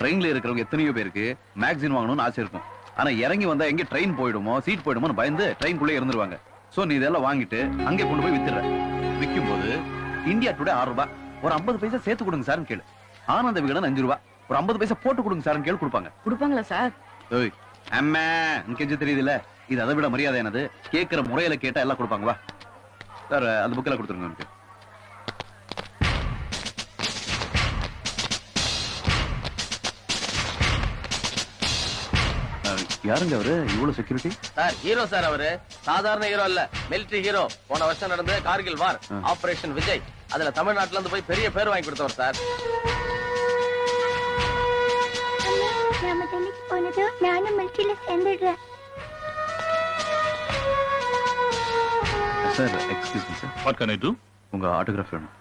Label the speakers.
Speaker 1: ட்ரெயின்ல இருக்கிறவங்க எத்தனையோ பேருக்கு மேக்சின் வாங்கணும்னு ஆசை இருக்கும். ஆனா இறங்கி வந்தா எங்க ட்ரெயின் போயிடுமோ சீட் போயிடுமோன்னு பயந்து ட்ரெயின்குள்ளே இருந்துருவாங்க. சோ நீ இதெல்லாம் வாங்கிட்டு அங்கே கொண்டு போய் வித்துற விற்கும் போது இந்தியா டுடே ஆறு ரூபாய். ஒரு ஐம்பது பைசா சேர்த்து கொடுங்க சார்னு கேளு. ஆனந்த விகடன் அஞ்சு ரூபாய். ஒரு ஐம்பது பைசா போட்டு கொடுங்க சார்னு கேளு கொடுப்பாங்க.
Speaker 2: கொடுப்பாங்களா சார்?
Speaker 1: ஏய் அம்மா கெஞ்சு தெரியுதுல்ல? இது அதை விட மரியாதை என்னது? கேட்கிற முறையில கேட்டா எல்லாம் கொடுப்பாங்க. வா. சார் அந்த புக்கில் கொடுத்துருங்க எனக்கு. யாருங்க அவரு? இவ்வளவு செக்யூரிட்டி
Speaker 3: சார் ஹீரோ சார் அவரு. சாதாரண ஹீரோ இல்ல மிலிட்டரி ஹீரோ போன வருஷம் நடந்த கார்கில் வார். ஆபரேஷன் விஜய். அதுல தமிழ்நாட்டுல இருந்து போய் பெரிய பேர் வாங்கி கொடுத்தவர் சார்.
Speaker 4: டெல்லிக்கு நானும் மிலிட்டரியில சேர்ந்துடுறேன்.
Speaker 1: Sir excuse me sir
Speaker 5: what can I do
Speaker 1: உங்க ஆட்டோகிராஃப் வேணும்.